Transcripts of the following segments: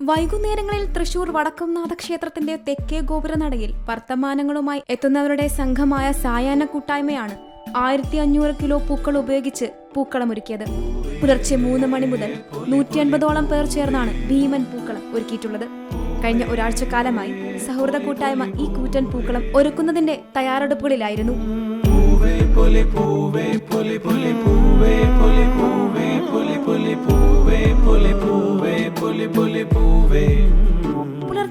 വൈകുന്നേരങ്ങളിൽ തൃശൂർ വടക്കുംനാഥ ക്ഷേത്രത്തിന്റെ തെക്കേ ഗോപുരനടയിൽ വർത്തമാനങ്ങളുമായി എത്തുന്നവരുടെ സംഘമായ സായാഹ്ന കൂട്ടായ്മയാണ് ആയിരത്തി അഞ്ഞൂറ് കിലോ പൂക്കൾ ഉപയോഗിച്ച് പൂക്കളമൊരുക്കിയത് പുലർച്ചെ മൂന്ന് മണി മുതൽ നൂറ്റി അൻപതോളം പേർ ചേർന്നാണ് ഭീമൻ പൂക്കളം ഒരുക്കിയിട്ടുള്ളത് കഴിഞ്ഞ ഒരാഴ്ചക്കാലമായി സൗഹൃദ കൂട്ടായ്മ ഈ കൂറ്റൻ പൂക്കളം ഒരുക്കുന്നതിന്റെ തയ്യാറെടുപ്പുകളിലായിരുന്നു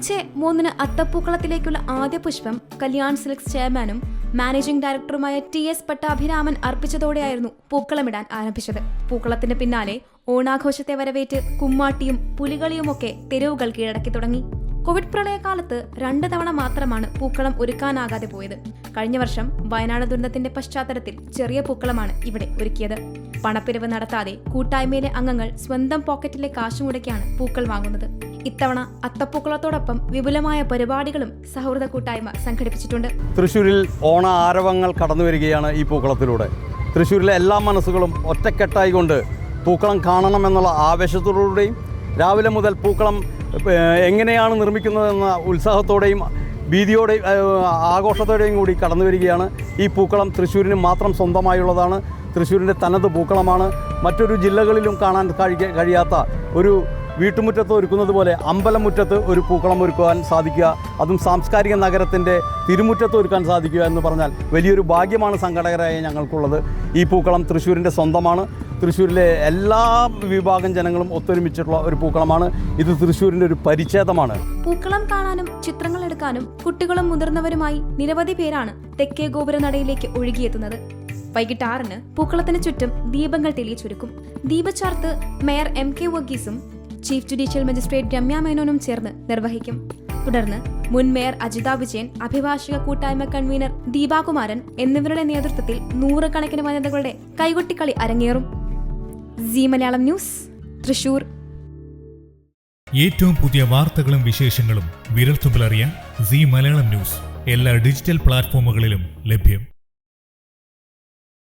പുലർച്ചെ മൂന്നിന് അത്തപ്പൂക്കളത്തിലേക്കുള്ള ആദ്യ പുഷ്പം കല്യാൺ സിൽക്സ് ചെയർമാനും മാനേജിംഗ് ഡയറക്ടറുമായ ടി എസ് പട്ടാഭിരാമൻ അർപ്പിച്ചതോടെയായിരുന്നു പൂക്കളമിടാൻ ആരംഭിച്ചത്. പൂക്കളത്തിന് പിന്നാലെ ഓണാഘോഷത്തെ വരവേറ്റ് കുമ്മാട്ടിയും പുലികളിയുമൊക്കെ തെരുവുകൾ കീഴടക്കി തുടങ്ങി. കോവിഡ് പ്രളയകാലത്ത് രണ്ട് തവണ മാത്രമാണ് പൂക്കളം ഒരുക്കാനാകാതെ പോയത്. കഴിഞ്ഞ വർഷം വയനാട് ദുരന്തത്തിന്റെ പശ്ചാത്തലത്തിൽ ചെറിയ പൂക്കളമാണ് ഇവിടെ ഒരുക്കിയത്. പണപ്പിരിവ് നടത്താതെ കൂട്ടായ്മയിലെ അംഗങ്ങൾ സ്വന്തം പോക്കറ്റിലെ കാശ് മുടക്കിയാണ് പൂക്കൾ വാങ്ങുന്നത്. ഇത്തവണ അത്തപ്പൂക്കളത്തോടൊപ്പം വിപുലമായ പരിപാടികളും സൗഹൃദ കൂട്ടായ്മ സംഘടിപ്പിച്ചിട്ടുണ്ട്. തൃശ്ശൂരിൽ ഓണ ആരവങ്ങൾ കടന്നു വരികയാണ് ഈ പൂക്കളത്തിലൂടെ. തൃശ്ശൂരിലെ എല്ലാ മനസ്സുകളും ഒറ്റക്കെട്ടായി കൊണ്ട് പൂക്കളം കാണണമെന്നുള്ള ആവേശത്തോടുകൂടെയും രാവിലെ മുതൽ പൂക്കളം എങ്ങനെയാണ് നിർമ്മിക്കുന്നതെന്ന ഉത്സാഹത്തോടെയും ഭീതിയോടെ ആഘോഷത്തോടെയും കൂടി കടന്നു വരികയാണ്. ഈ പൂക്കളം തൃശ്ശൂരിന് മാത്രം സ്വന്തമായുള്ളതാണ്. തൃശ്ശൂരിന്റെ തനത് പൂക്കളമാണ്. മറ്റൊരു ജില്ലകളിലും കാണാൻ കഴിയ- കഴിയാത്ത ഒരു വീട്ടുമുറ്റത്ത് ഒരുക്കുന്നത് പോലെ അമ്പലമുറ്റത്ത് ഒരു പൂക്കളം ഒരുക്കുവാൻ സാധിക്കുക അതും സാംസ്കാരിക നഗരത്തിന്റെ തിരുമുറ്റത്ത് ഒരുക്കാൻ സാധിക്കുക എന്ന് പറഞ്ഞാൽ വലിയൊരു ഭാഗ്യമാണ് സംഘടകരായ ഞങ്ങൾക്കുള്ളത്. ഈ പൂക്കളം തൃശ്ശൂരിന്റെ സ്വന്തമാണ്. തൃശ്ശൂരിലെ എല്ലാ വിഭാഗം ജനങ്ങളും ഒത്തൊരുമിച്ചിട്ടുള്ള ഒരു പൂക്കളമാണ്. ഇത് തൃശ്ശൂരിന്റെ ഒരു പരിച്ഛേദമാണ്. പൂക്കളം കാണാനും ചിത്രങ്ങൾ എടുക്കാനും കുട്ടികളും മുതിർന്നവരുമായി നിരവധി പേരാണ് തെക്കേ ഗോപുരനടയിലേക്ക് ഒഴുകിയെത്തുന്നത്. വൈകിട്ട് ആറിന് പൂക്കളത്തിന് ചുറ്റും ദീപങ്ങൾ തെളിയിച്ചൊരുക്കും. ദീപചാർത്ത് മേയർ എം കെ വർഗീസും ചീഫ് ജുഡീഷ്യൽ മജിസ്ട്രേറ്റ് രമ്യ മേനോനും ചേർന്ന് നിർവഹിക്കും. തുടർന്ന് മുൻ മേയർ അജിത വിജയൻ അഭിഭാഷക കൂട്ടായ്മ കൺവീനർ ദീപാകുമാരൻ എന്നിവരുടെ നേതൃത്വത്തിൽ നൂറുകണക്കിന് വനിതകളുടെ കൈകൊട്ടിക്കളി അരങ്ങേറും. C Malayalam news Thrissur. ഏറ്റവും പുതിയ വാർത്തകളും വിശേഷങ്ങളും വിരൽത്തുമ്പിലറിയാൻ സി മലയാളം ന്യൂസ് എല്ലാ ഡിജിറ്റൽ പ്ലാറ്റ്ഫോമുകളിലും ലഭ്യം.